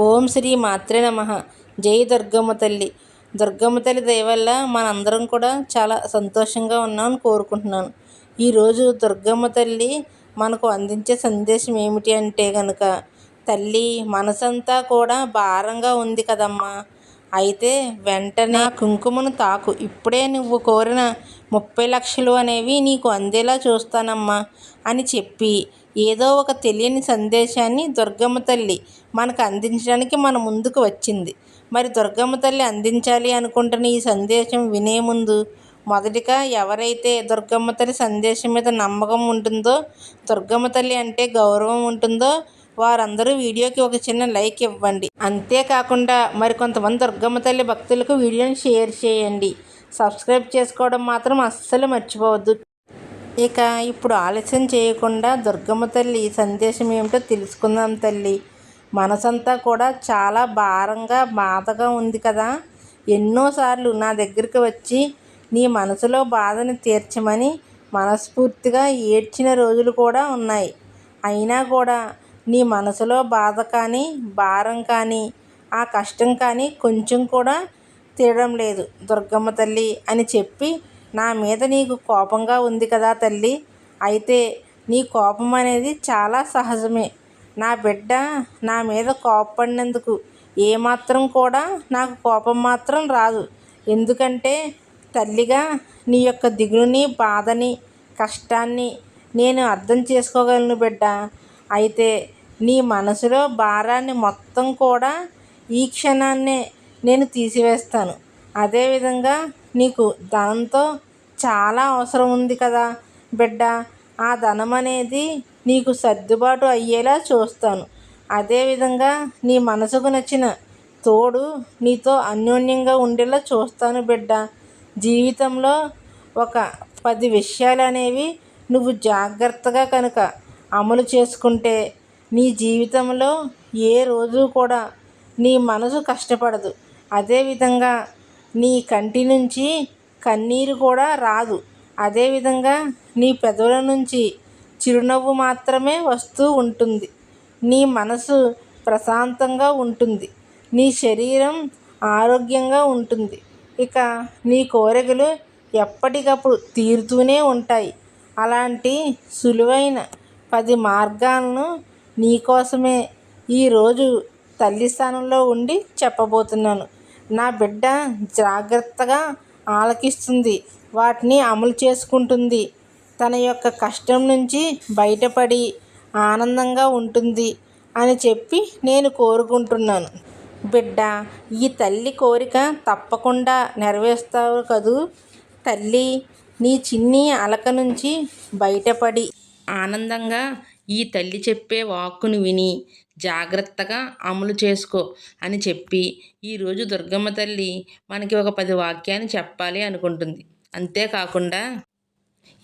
ఓం శ్రీ మాత్రే నమ. జై దుర్గమ్మ తల్లి. దుర్గమ్మ తల్లి దయవల్ల మనందరం కూడా చాలా సంతోషంగా ఉన్నామని కోరుకుంటున్నాను. ఈరోజు దుర్గమ్మ తల్లి మనకు అందించే సందేశం ఏమిటి అంటే కనుక తల్లి మనసంతా కూడా భారంగా ఉంది కదమ్మా. అయితే వెంటనే కుంకుమను తాకు. ఇప్పుడే నువ్వు కోరిన ముప్పై లక్షలు అనేవి నీకు అందేలా చూస్తానమ్మా అని చెప్పి ఏదో ఒక తెలియని సందేశాన్ని దుర్గమ్మ తల్లి మనకు అందించడానికి మన ముందుకు వచ్చింది. మరి దుర్గమ్మ తల్లి అందించాలి అనుకుంటున్న ఈ సందేశం వినే ముందు మొదటిగా ఎవరైతే దుర్గమ్మ తల్లి సందేశం మీద నమ్మకం ఉంటుందో దుర్గమ్మ తల్లి అంటే గౌరవం ఉంటుందో వారందరూ వీడియోకి ఒక చిన్న లైక్ ఇవ్వండి. అంతేకాకుండా మరి కొంతమంది దుర్గమ్మ తల్లి భక్తులకు వీడియోని షేర్ చేయండి. సబ్స్క్రైబ్ చేసుకోవడం మాత్రం అస్సలు మర్చిపోవద్దు. ఇక ఇప్పుడు ఆలస్యం చేయకుండా దుర్గమ్మ తల్లి సందేశం ఏమిటో తెలుసుకుందాం తల్లి. మనసంతా కూడా చాలా భారంగా బాధగా ఉంది కదా. ఎన్నోసార్లు నా దగ్గరికి వచ్చి నీ మనసులో బాధను తీర్చమని మనస్ఫూర్తిగా ఏడ్చిన రోజులు కూడా ఉన్నాయి. అయినా కూడా నీ మనసులో బాధ కానీ భారం కానీ ఆ కష్టం కానీ కొంచెం కూడా తీయడం లేదు. దుర్గమ్మ తల్లి అని చెప్పి నా మీద నీకు కోపంగా ఉంది కదా తల్లి. అయితే నీ కోపం అనేది చాలా సహజమే. నా బిడ్డ నా మీద కోపపడినందుకు ఏమాత్రం కూడా నాకు కోపం మాత్రం రాదు. ఎందుకంటే తల్లిగా నీ యొక్క దిగులుని బాధని కష్టాన్ని నేను అర్థం చేసుకోగలను బిడ్డ. అయితే నీ మనసులో భారాన్ని మొత్తం కూడా ఈ క్షణాన్నే నేను తీసివేస్తాను. అదేవిధంగా నీకు ధనంతో చాలా అవసరం ఉంది కదా బిడ్డ. ఆ ధనం అనేది నీకు సర్దుబాటు అయ్యేలా చూస్తాను. అదేవిధంగా నీ మనసుకు నచ్చిన తోడు నీతో అన్యోన్యంగా ఉండేలా చూస్తాను బిడ్డ. జీవితంలో ఒక పది విషయాలు అనేవి నువ్వు జాగ్రత్తగా కనుక అమలు చేసుకుంటే నీ జీవితంలో ఏ రోజు కూడా నీ మనసు కష్టపడదు. అదేవిధంగా నీ కంటి నుంచి కన్నీరు కూడా రాదు. అదేవిధంగా నీ పెదవుల నుంచి చిరునవ్వు మాత్రమే వస్తూ ఉంటుంది. నీ మనసు ప్రశాంతంగా ఉంటుంది. నీ శరీరం ఆరోగ్యంగా ఉంటుంది. ఇక నీ కోరికలు ఎప్పటికప్పుడు తీరుతూనే ఉంటాయి. అలాంటి సులువైన పది మార్గాలను నీకోసమే ఈరోజు తల్లి స్థానంలో ఉండి చెప్పబోతున్నాను. నా బిడ్డ జాగ్రత్తగా ఆలకిస్తుంది వాటిని అమలు చేసుకుంటుంది. తన యొక్క కష్టం నుంచి బయటపడి ఆనందంగా ఉంటుంది అని చెప్పి నేను కోరుకుంటున్నాను. బిడ్డ ఈ తల్లి కోరిక తప్పకుండా నెరవేరుస్తావు కదూ. తల్లి నీ చిన్ని అలక నుంచి బయటపడి ఆనందంగా ఈ తల్లి చెప్పే వాక్కును విని జాగ్రత్తగా అమలు చేసుకో అని చెప్పి ఈరోజు దుర్గమ్మ తల్లి మనకి ఒక పది వాక్యాన్ని చెప్పాలి అనుకుంటుంది. అంతేకాకుండా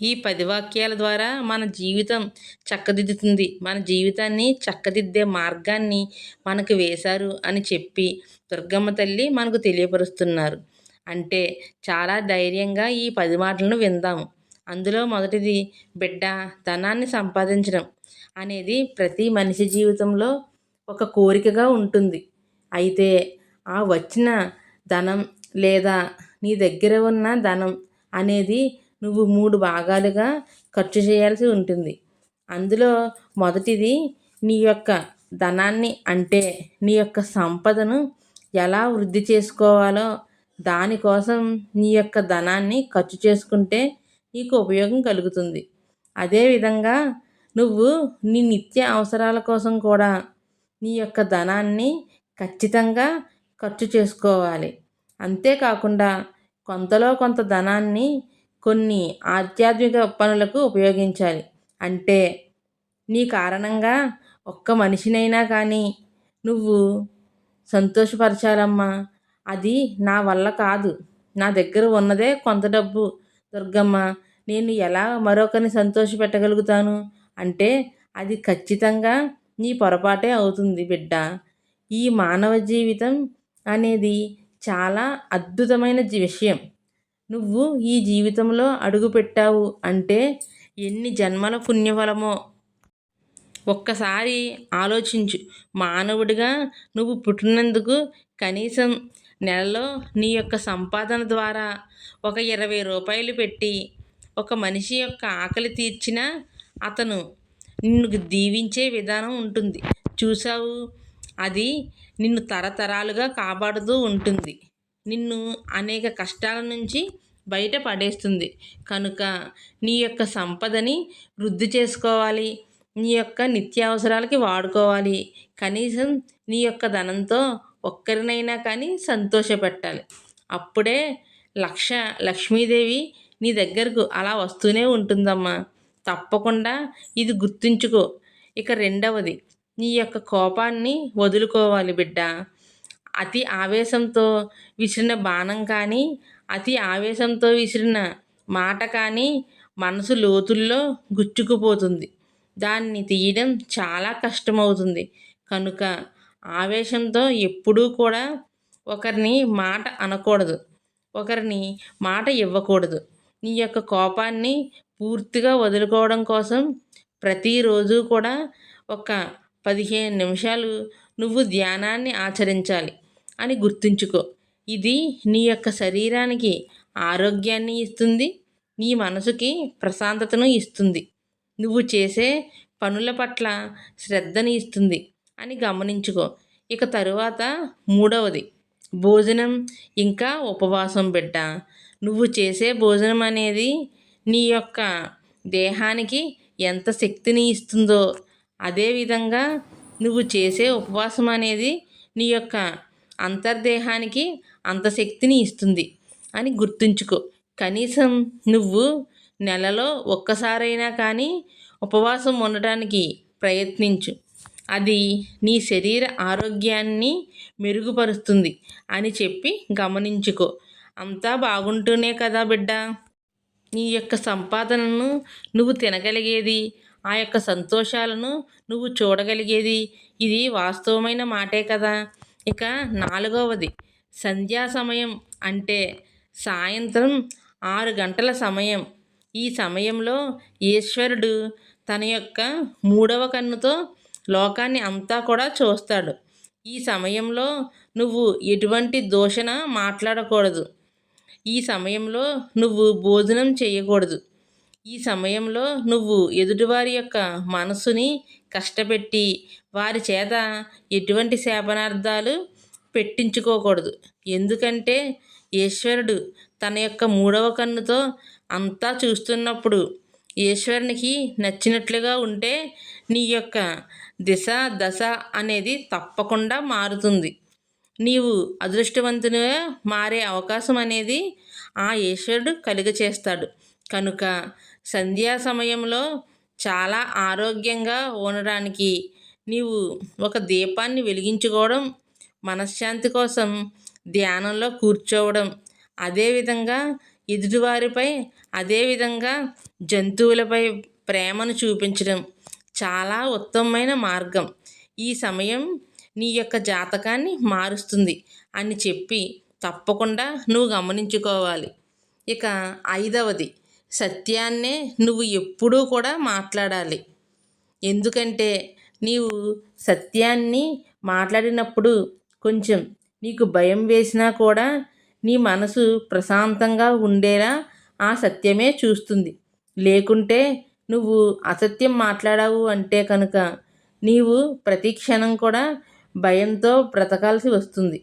ఈ పది వాక్యాల ద్వారా మన జీవితం చక్కదిద్దుతుంది. మన జీవితాన్ని చక్కదిద్దే మార్గాన్ని మనకు వేశారు అని చెప్పి దుర్గమ్మ తల్లి మనకు తెలియపరుస్తున్నారు. అంటే చాలా ధైర్యంగా ఈ పది మాటలను విందాము. అందులో మొదటిది బిడ్డ ధనాన్ని సంపాదించడం. అనేది ప్రతి మనిషి జీవితంలో ఒక కోరికగా ఉంటుంది. అయితే ఆ వచ్చిన ధనం లేదా నీ దగ్గర ఉన్న ధనం అనేది నువ్వు మూడు భాగాలుగా ఖర్చు చేయాల్సి ఉంటుంది. అందులో మొదటిది నీ యొక్క ధనాన్ని అంటే నీ యొక్క సంపదను ఎలా వృద్ధి చేసుకోవాలో దానికోసం నీ యొక్క ధనాన్ని ఖర్చు చేసుకుంటే నీకు ఉపయోగం కలుగుతుంది. అదేవిధంగా నువ్వు నీ నిత్య అవసరాల కోసం కూడా నీ యొక్క ధనాన్ని ఖచ్చితంగా ఖర్చు చేసుకోవాలి. అంతేకాకుండా కొంతలో కొంత ధనాన్ని కొన్ని ఆధ్యాత్మిక పనులకు ఉపయోగించాలి. అంటే నీ కారణంగా ఒక్క మనిషినైనా కానీ నువ్వు సంతోషపరచాలమ్మా. అది నా వల్ల కాదు. నా దగ్గర ఉన్నదే కొంత డబ్బు. దుర్గమ్మ నేను ఎలా మరొకరిని సంతోషపెట్టగలుగుతాను? అంటే అది ఖచ్చితంగా నీ పొరపాటే అవుతుంది బిడ్డ. ఈ మానవ జీవితం అనేది చాలా అద్భుతమైన విషయం. నువ్వు ఈ జీవితంలో అడుగుపెట్టావు అంటే ఎన్ని జన్మల పుణ్యఫలమో. ఒక్కసారి ఆలోచించు. మానవుడిగా నువ్వు పుట్టినందుకు కనీసం నెలలో నీ యొక్క సంపాదన ద్వారా ఒక ఇరవై రూపాయలు పెట్టి ఒక మనిషి యొక్క ఆకలి తీర్చినా అతను నిన్ను దీవించే విధానం ఉంటుంది. చూసావు అది నిన్ను తరతరాలుగా కాపాడుతూ ఉంటుంది. నిన్ను అనేక కష్టాల నుంచి బయట పడేస్తుంది. కనుక నీ యొక్క సంపదని వృద్ధి చేసుకోవాలి. నీ యొక్క నిత్యావసరాలకి వాడుకోవాలి. కనీసం నీ యొక్క ధనంతో ఒక్కరినైనా కానీ సంతోషపెట్టాలి. అప్పుడే లక్ష లక్ష్మీదేవి నీ దగ్గరకు అలా వస్తూనే ఉంటుందమ్మా. తప్పకుండా ఇది గుర్తుంచుకో. ఇక రెండవది నీ యొక్క కోపాన్ని వదులుకోవాలి బిడ్డ. అతి ఆవేశంతో విసిరిన బాణం కానీ అతి ఆవేశంతో విసిరిన మాట కానీ మనసు లోతుల్లో గుచ్చుకుపోతుంది. దాన్ని తీయడం చాలా కష్టమవుతుంది. కనుక ఆవేశంతో ఎప్పుడూ కూడా ఒకరిని మాట అనకూడదు. ఒకరిని మాట ఇవ్వకూడదు. నీ యొక్క కోపాన్ని పూర్తిగా వదులుకోవడం కోసం ప్రతిరోజు కూడా ఒక పదిహేను నిమిషాలు నువ్వు ధ్యానాన్ని ఆచరించాలి అని గుర్తుంచుకో. ఇది నీ యొక్క శరీరానికి ఆరోగ్యాన్ని ఇస్తుంది నీ మనసుకి ప్రశాంతతను ఇస్తుంది. నువ్వు చేసే పనుల పట్ల శ్రద్ధని ఇస్తుంది అని గమనించుకో. ఇక తరువాత మూడవది భోజనం. ఇంకా ఉపవాసం బిడ్డ నువ్వు చేసే భోజనం అనేది నీ యొక్క దేహానికి ఎంత శక్తిని ఇస్తుందో అదేవిధంగా నువ్వు చేసే ఉపవాసం అనేది నీ యొక్క అంతర్దేహానికి అంత శక్తిని ఇస్తుంది అని గుర్తుంచుకో. కనీసం నువ్వు నెలలో ఒక్కసారైనా కానీ ఉపవాసం ఉండటానికి ప్రయత్నించు. అది నీ శరీర ఆరోగ్యాన్ని మెరుగుపరుస్తుంది అని చెప్పి గమనించుకో. అంతా బాగుంటూనే కదా బిడ్డ? నీ యొక్క సంపాదనను నువ్వు తినగలిగేది ఆ యొక్క సంతోషాలను నువ్వు చూడగలిగేది ఇది వాస్తవమైన మాటే కదా. ఇక నాలుగవది సంధ్యా సమయం అంటే సాయంత్రం ఆరు గంటల సమయం. ఈ సమయంలో ఈశ్వరుడు తన యొక్క మూడవ కన్నుతో లోకాన్ని అంతా కూడా చూస్తాడు. ఈ సమయంలో నువ్వు ఎటువంటి దూషణ మాట్లాడకూడదు. ఈ సమయంలో నువ్వు భోజనం చేయకూడదు. ఈ సమయంలో నువ్వు ఎదుటివారి యొక్క మనసుని కష్టపెట్టి వారి చేత ఎటువంటి శాపనార్థాలు పెట్టించుకోకూడదు. ఎందుకంటే ఈశ్వరుడు తన యొక్క మూడవ కన్నుతో అంతా చూస్తున్నప్పుడు ఈశ్వరునికి నచ్చినట్లుగా ఉంటే నీ యొక్క దిశ దశ అనేది తప్పకుండా మారుతుంది. నీవు అదృష్టవంతునిగా మారే అవకాశం అనేది ఆ ఈశ్వరుడు కలుగ చేస్తాడు. కనుక సంధ్యా సమయంలో చాలా ఆరోగ్యంగా ఉండడానికి నీవు ఒక దీపాన్ని వెలిగించుకోవడం మనశ్శాంతి కోసం ధ్యానంలో కూర్చోవడం అదేవిధంగా ఎదుటివారిపై అదేవిధంగా జంతువులపై ప్రేమను చూపించడం చాలా ఉత్తమమైన మార్గం. ఈ సమయం నీ యొక్క జాతకాన్ని మారుస్తుంది అని చెప్పి తప్పకుండా నువ్వు గమనించుకోవాలి. ఇక ఐదవది సత్యాన్నే నువ్వు ఎప్పుడూ కూడా మాట్లాడాలి. ఎందుకంటే నీవు సత్యాన్ని మాట్లాడినప్పుడు కొంచెం నీకు భయం వేసినా కూడా నీ మనసు ప్రశాంతంగా ఉండేలా ఆ సత్యమే చూస్తుంది. లేకుంటే నువ్వు అసత్యం మాట్లాడావు అంటే కనుక నీవు ప్రతి క్షణం కూడా భయంతో బ్రతకాల్సి వస్తుంది.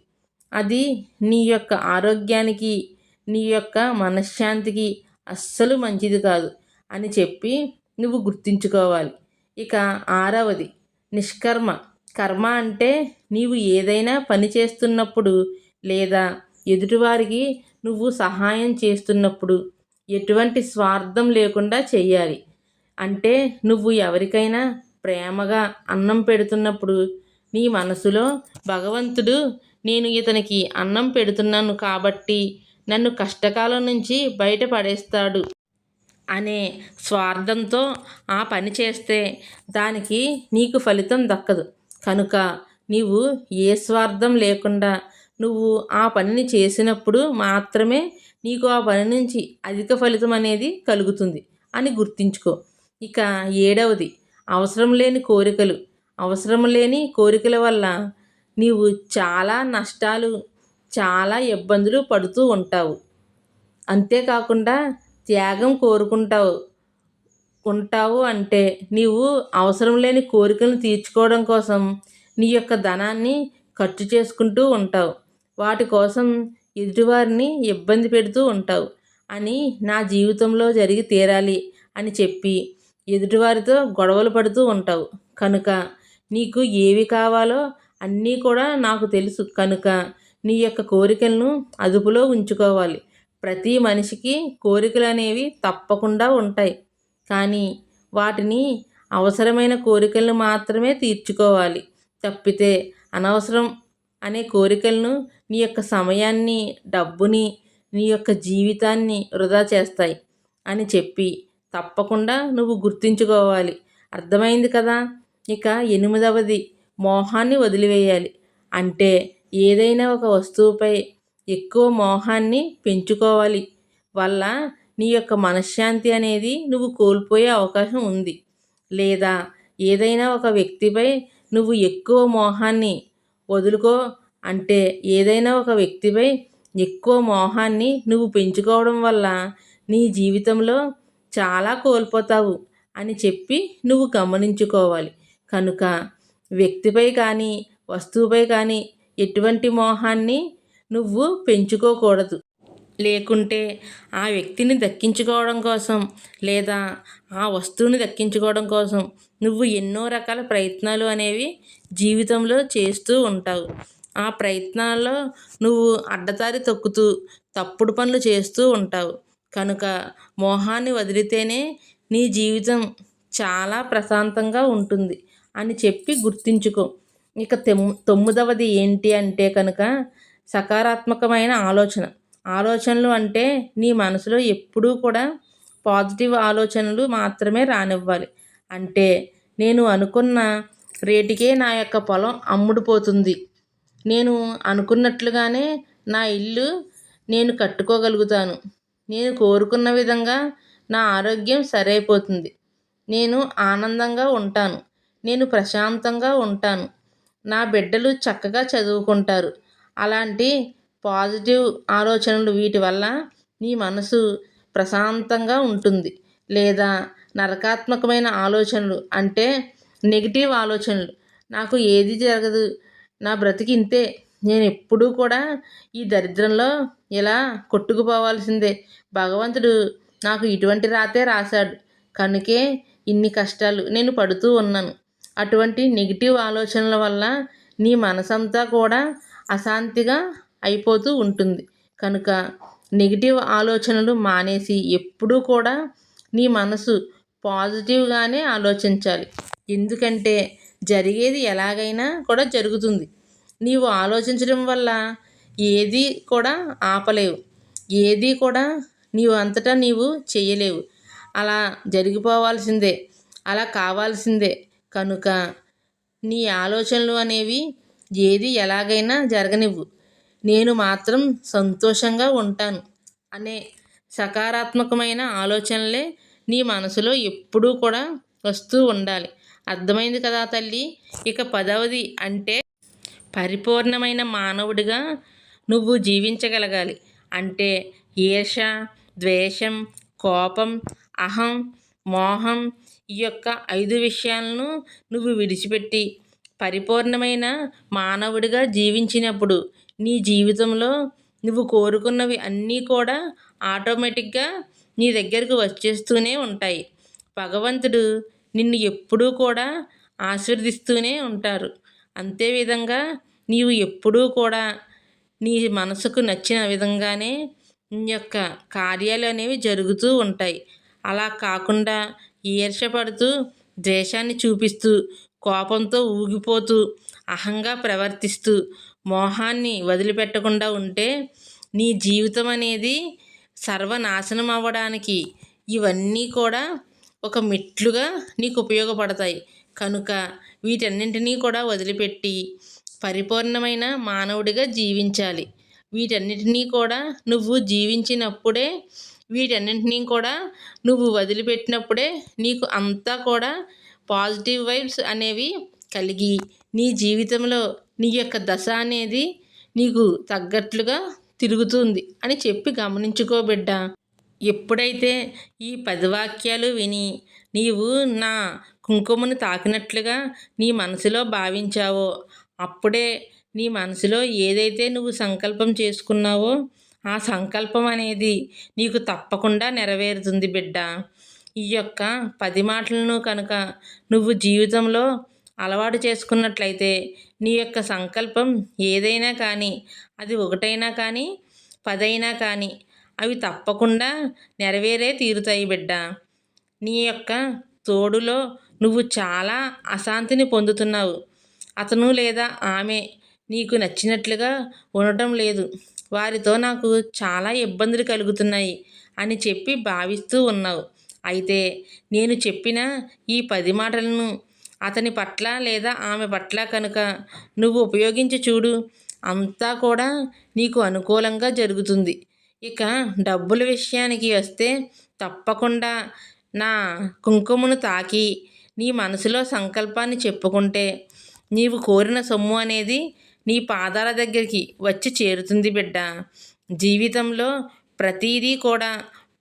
అది నీ యొక్క ఆరోగ్యానికి నీ యొక్క మనశ్శాంతికి అస్సలు మంచిది కాదు అని చెప్పి నువ్వు గుర్తుంచుకోవాలి. ఇక ఆరవది నిష్కర్మ. కర్మ అంటే నీవు ఏదైనా పని చేస్తున్నప్పుడు లేదా ఎదుటివారికి నువ్వు సహాయం చేస్తున్నప్పుడు ఎటువంటి స్వార్థం లేకుండా చేయాలి అంటే నువ్వు ఎవరికైనా ప్రేమగా అన్నం పెడుతున్నప్పుడు నీ మనసులో భగవంతుడు నేను ఇతనికి అన్నం పెడుతున్నాను కాబట్టి నన్ను కష్టకాలం నుంచి బయటపడేస్తాడు అనే స్వార్థంతో ఆ పని చేస్తే దానికి నీకు ఫలితం దక్కదు. కనుక నీవు ఏ స్వార్థం లేకుండా నువ్వు ఆ పనిని చేసినప్పుడు మాత్రమే నీకు ఆ పని నుంచి అధిక ఫలితం అనేది కలుగుతుంది అని గుర్తుంచుకో. ఇక ఏడవది అవసరం లేని కోరికలు. అవసరం లేని కోరికల వల్ల నీవు చాలా నష్టాలు చాలా ఇబ్బందులు పడుతూ ఉంటావు. అంతేకాకుండా త్యాగం కోరుకుంటావు ఉంటావు అంటే నీవు అవసరం లేని కోరికలను తీర్చుకోవడం కోసం నీ యొక్క ధనాన్ని ఖర్చు చేసుకుంటూ ఉంటావు. వాటి కోసం ఎదుటివారిని ఇబ్బంది పెడుతూ ఉంటావు అని నా జీవితంలో జరిగి తీరాలి అని చెప్పి ఎదుటివారితో గొడవలు పడుతూ ఉంటావు. కనుక నీకు ఏవి కావాలో అన్నీ కూడా నాకు తెలుసు. కనుక నీ యొక్క కోరికలను అదుపులో ఉంచుకోవాలి. ప్రతి మనిషికి కోరికలు అనేవి తప్పకుండా ఉంటాయి. కానీ వాటిని అవసరమైన కోరికలను మాత్రమే తీర్చుకోవాలి. తప్పితే అనవసరం అనే కోరికలను నీ యొక్క సమయాన్ని డబ్బుని నీ యొక్క జీవితాన్ని వృధా చేస్తాయి అని చెప్పి తప్పకుండా నువ్వు గుర్తుంచుకోవాలి. అర్థమైంది కదా? ఇక ఎనిమిదవది మోహాన్ని వదిలివేయాలి. అంటే ఏదైనా ఒక వస్తువుపై ఎక్కువ మోహాన్ని పెంచుకోవాలి. వల్ల నీ యొక్క మనశ్శాంతి అనేది నువ్వు కోల్పోయే అవకాశం ఉంది. లేదా ఏదైనా ఒక వ్యక్తిపై నువ్వు ఎక్కువ మోహాన్ని వదులుకో. అంటే ఏదైనా ఒక వ్యక్తిపై ఎక్కువ మోహాన్ని నువ్వు పెంచుకోవడం వల్ల నీ జీవితంలో చాలా కోల్పోతావు అని చెప్పి నువ్వు గమనించుకోవాలి. కనుక వ్యక్తిపై కానీ వస్తువుపై కానీ ఎటువంటి మోహాన్ని నువ్వు పెంచుకోకూడదు. లేకుంటే ఆ వ్యక్తిని దక్కించుకోవడం కోసం లేదా ఆ వస్తువుని దక్కించుకోవడం కోసం నువ్వు ఎన్నో రకాల ప్రయత్నాలు అనేవి జీవితంలో చేస్తూ ఉంటావు. ఆ ప్రయత్నాల్లో నువ్వు అడ్డదారి తొక్కుతూ తప్పుడు పనులు చేస్తూ ఉంటావు. కనుక మోహాన్ని వదిలితేనే నీ జీవితం చాలా ప్రశాంతంగా ఉంటుంది. అని చెప్పి గుర్తించుకో. ఇక తొమ్మిదవది ఏంటి అంటే కనుక సకారాత్మకమైన ఆలోచన. ఆలోచనలు అంటే నీ మనసులో ఎప్పుడూ కూడా పాజిటివ్ ఆలోచనలు మాత్రమే రానివ్వాలి. అంటే నేను అనుకున్న రేటుకే నా యొక్క పొలం అమ్ముడుపోతుంది. నేను అనుకున్నట్లుగానే నా ఇల్లు నేను కట్టుకోగలుగుతాను. నేను కోరుకున్న విధంగా నా ఆరోగ్యం సరైపోతుంది. నేను ఆనందంగా ఉంటాను. నేను ప్రశాంతంగా ఉంటాను. నా బిడ్డలు చక్కగా చదువుకుంటారు. అలాంటి పాజిటివ్ ఆలోచనలు వీటి వల్ల నీ మనసు ప్రశాంతంగా ఉంటుంది. లేదా నరకాత్మకమైన ఆలోచనలు అంటే నెగిటివ్ ఆలోచనలు. నాకు ఏది జరగదు. నా బ్రతికి ఇంతే. నేను ఎప్పుడూ కూడా ఈ దరిద్రంలో ఇలా కొట్టుకుపోవాల్సిందే. భగవంతుడు నాకు ఇటువంటి రాతే రాశాడు. కనుకే ఇన్ని కష్టాలు నేను పడుతూ ఉన్నాను. అటువంటి నెగిటివ్ ఆలోచనల వల్ల నీ మనసంతా కూడా అశాంతిగా అయిపోతూ ఉంటుంది. కనుక నెగిటివ్ ఆలోచనలు మానేసి ఎప్పుడూ కూడా నీ మనసు పాజిటివ్గానే ఆలోచించాలి. ఎందుకంటే జరిగేది ఎలాగైనా కూడా జరుగుతుంది. నీవు ఆలోచించడం వల్ల ఏది కూడా ఆపలేవు. ఏది కూడా నీవు అంతటా నీవు చేయలేవు. అలా జరిగిపోవాల్సిందే. అలా కావాల్సిందే. కనుక నీ ఆలోచనలు అనేవి ఏది ఎలాగైనా జరగనివ్వు. నేను మాత్రం సంతోషంగా ఉంటాను అనే సకారాత్మకమైన ఆలోచనలే నీ మనసులో ఎప్పుడూ కూడా వస్తూ ఉండాలి. అర్థమైంది కదా తల్లి? ఇక పదవది అంటే పరిపూర్ణమైన మానవుడిగా నువ్వు జీవించగలగాలి. అంటే ఈర్ష ద్వేషం కోపం అహం మోహం ఈ యొక్క ఐదు విషయాలను నువ్వు విడిచిపెట్టి పరిపూర్ణమైన మానవుడిగా జీవించినప్పుడు నీ జీవితంలో నువ్వు కోరుకున్నవి అన్నీ కూడా ఆటోమేటిక్గా నీ దగ్గరకు వచ్చేస్తూనే ఉంటాయి. భగవంతుడు నిన్ను ఎప్పుడూ కూడా ఆశీర్దిస్తూనే ఉంటారు. అంతేవిధంగా నీవు ఎప్పుడూ కూడా నీ మనసుకు నచ్చిన విధంగానే నీ యొక్క కార్యాలు అనేవి జరుగుతూ ఉంటాయి. అలా కాకుండా ఈర్షపడుతూ ద్వేషాన్ని చూపిస్తూ కోపంతో ఊగిపోతూ అహంగా ప్రవర్తిస్తూ మోహాన్ని వదిలిపెట్టకుండా ఉంటే నీ జీవితం అనేది సర్వనాశనం అవ్వడానికి ఇవన్నీ కూడా ఒక మెట్లుగా నీకు ఉపయోగపడతాయి. కనుక వీటన్నింటినీ కూడా వదిలిపెట్టి పరిపూర్ణమైన మానవుడిగా జీవించాలి. వీటన్నిటినీ కూడా నువ్వు జీవించినప్పుడే వీటన్నింటినీ కూడా నువ్వు వదిలిపెట్టినప్పుడే నీకు అంతా కూడా పాజిటివ్ వైబ్స్ అనేవి కలిగి నీ జీవితంలో నీ యొక్క దశ అనేది నీకు తగ్గట్లుగా తిరుగుతుంది అని చెప్పి గమనించుకో బిడ్డ. ఎప్పుడైతే ఈ పది వాక్యాలు విని నీవు నా కుంకుమను తాకినట్లుగా నీ మనసులో భావించావో అప్పుడే నీ మనసులో ఏదైతే నువ్వు సంకల్పం చేసుకున్నావో ఆ సంకల్పం అనేది నీకు తప్పకుండా నెరవేరుతుంది బిడ్డ. ఈ యొక్క పది మాటలను కనుక నువ్వు జీవితంలో అలవాటు చేసుకున్నట్లయితే నీ యొక్క సంకల్పం ఏదైనా కానీ అది ఒకటైనా కానీ పదైనా కానీ అవి తప్పకుండా నెరవేరే తీరుతాయి బిడ్డ. నీ యొక్క తోడులో నువ్వు చాలా అశాంతిని పొందుతున్నావు. అతను లేదా ఆమె నీకు నచ్చినట్లుగా ఉండటం లేదు. వారితో నాకు చాలా ఇబ్బందులు కలుగుతున్నాయి అని చెప్పి భావిస్తూ ఉన్నావు. అయితే నేను చెప్పిన ఈ పది మాటలను అతని పట్ల లేదా ఆమె పట్ల కనుక నువ్వు ఉపయోగించి చూడు. అంతా కూడా నీకు అనుకూలంగా జరుగుతుంది. ఇక డబ్బుల విషయానికి వస్తే తప్పకుండా నా కుంకుమను తాకి నీ మనసులో సంకల్పాన్ని చెప్పుకుంటే నీవు కోరిన సొమ్ము అనేది నీ పాదాల దగ్గరికి వచ్చి చేరుతుంది బిడ్డ. జీవితంలో ప్రతీదీ కూడా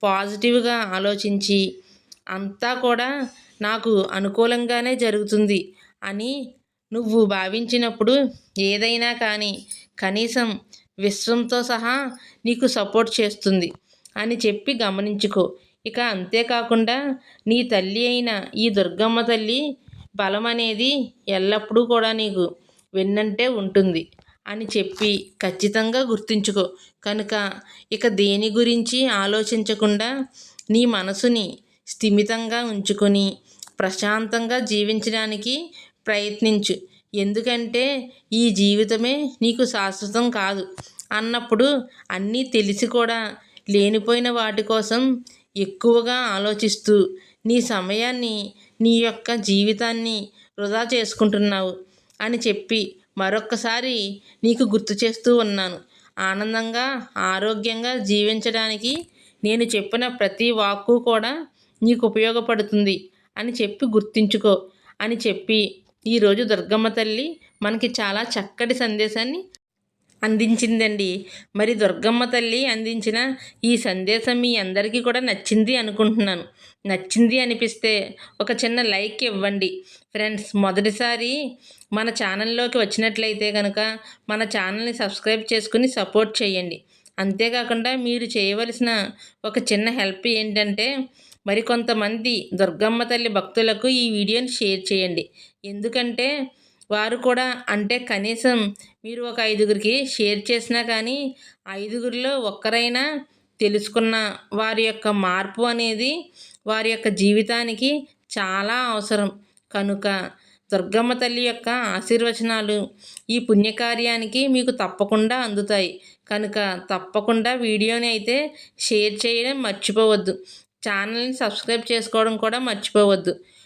పాజిటివ్గా ఆలోచించి అంతా కూడా నాకు అనుకూలంగానే జరుగుతుంది అని నువ్వు భావించినప్పుడు ఏదైనా కానీ కనీసం విశ్వంతో సహా నీకు సపోర్ట్ చేస్తుంది అని చెప్పి గమనించుకో. ఇక అంతేకాకుండా నీ తల్లి అయిన ఈ దుర్గమ్మ తల్లి బలం అనేది ఎల్లప్పుడూ కూడా నీకు వెన్నంటే ఉంటుంది అని చెప్పి ఖచ్చితంగా గుర్తుంచుకో. కనుక ఇక దేని గురించి ఆలోచించకుండా నీ మనసుని స్థిమితంగా ఉంచుకొని ప్రశాంతంగా జీవించడానికి ప్రయత్నించు. ఎందుకంటే ఈ జీవితమే నీకు శాశ్వతం కాదు. అన్నప్పుడు అన్నీ తెలిసి కూడా లేనిపోయిన వాటి కోసం ఎక్కువగా ఆలోచిస్తూ నీ సమయాన్ని నీ యొక్క జీవితాన్ని వృధా చేసుకుంటున్నావు. అని చెప్పి మరొక్కసారి నీకు గుర్తు చేస్తూ ఉన్నాను. ఆనందంగా ఆరోగ్యంగా జీవించడానికి నేను చెప్పిన ప్రతి వాక్కు కూడా నీకు ఉపయోగపడుతుంది అని చెప్పి గుర్తించుకో అని చెప్పి ఈరోజు దుర్గమ్మ తల్లి మనకి చాలా చక్కటి సందేశాన్ని అందించిందండి. మరి దుర్గమ్మ తల్లి అందించిన ఈ సందేశం మీ అందరికీ కూడా నచ్చింది అనుకుంటున్నాను. నచ్చింది అనిపిస్తే ఒక చిన్న లైక్ ఇవ్వండి. ఫ్రెండ్స్ మొదటిసారి మన ఛానల్లోకి వచ్చినట్లయితే కనుక మన ఛానల్ని సబ్స్క్రైబ్ చేసుకుని సపోర్ట్ చేయండి. అంతేకాకుండా మీరు చేయవలసిన ఒక చిన్న హెల్ప్ ఏంటంటే మరికొంతమంది దుర్గమ్మ తల్లి భక్తులకు ఈ వీడియోని షేర్ చేయండి. ఎందుకంటే వారు కూడా అంటే కనీసం మీరు ఒక ఐదుగురికి షేర్ చేసినా కానీ ఐదుగురిలో ఒక్కరైనా తెలుసుకున్న వారి యొక్క మార్పు అనేది వారి యొక్క జీవితానికి చాలా అవసరం. కనుక దుర్గమ్మ తల్లి యొక్క ఆశీర్వచనాలు ఈ పుణ్యకార్యానికి మీకు తప్పకుండా అందుతాయి. కనుక తప్పకుండా వీడియోని అయితే షేర్ చేయడం మర్చిపోవద్దు. ఛానల్ని సబ్స్క్రైబ్ చేసుకోవడం కూడా మర్చిపోవద్దు.